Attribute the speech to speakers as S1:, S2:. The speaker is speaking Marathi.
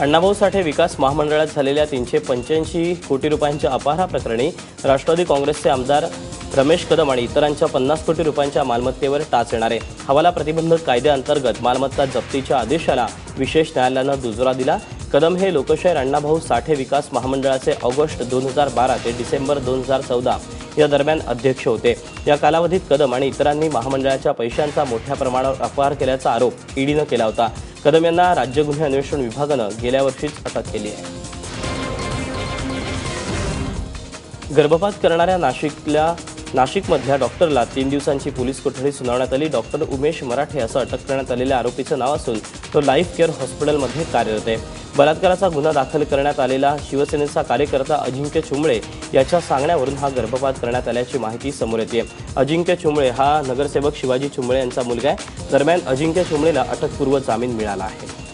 S1: अण्णाभाऊ साठे विकास महामंडळात झालेल्या तीनशे पंच्याऐंशी कोटी रुपयांच्या अपहारा प्रकरणी राष्ट्रवादी काँग्रेसचे आमदार रमेश कदम आणि इतरांच्या पन्नास कोटी रुपयांच्या मालमत्तेवर टाच येणार. आहे हवाला प्रतिबंधक कायद्याअंतर्गत मालमत्ता जप्तीच्या आदेशाला विशेष न्यायालयानं दुजोरा दिला. कदम हे लोकशाहीर अण्णाभाऊ साठे विकास महामंडळाचे ऑगस्ट दोन हजार बारा ते डिसेंबर दोन हजार चौदा या दरम्यान अध्यक्ष होते. या कालावधीत कदम आणि इतरांनी महामंडळाच्या पैशांचा मोठ्या प्रमाणावर अपहार केल्याचा आरोप ईडीनं केला होता. कदम यांना राज्य गुन्हे अन्वेषण विभागानं गेल्या वर्षीच अटक केली आहे. गर्भपात करणाऱ्या नाशिकल्या नाशिकमधल्या डॉक्टरला तीन दिवसांची पोलीस कोठडी सुनावण्यात आली. डॉक्टर उमेश मराठे असं अटक करण्यात आलेल्या आरोपीचं नाव असून तो लाईफ केअर हॉस्पिटलमध्ये कार्यरत आहे. बलात्काराचा गुन्हा दाखल करण्यात आलेला शिवसेनेचा कार्यकर्ता अजिंक्य चुंबळे याच्या सांगण्यावरून हा गर्भपात करण्यात आल्याची माहिती समोर येते. अजिंक्य चुंबळे हा नगरसेवक शिवाजी चुंबळे यांचा मुलगा आहे. दरम्यान अजिंक्य चुंबळेला अटकपूर्व जामीन मिळाला आहे.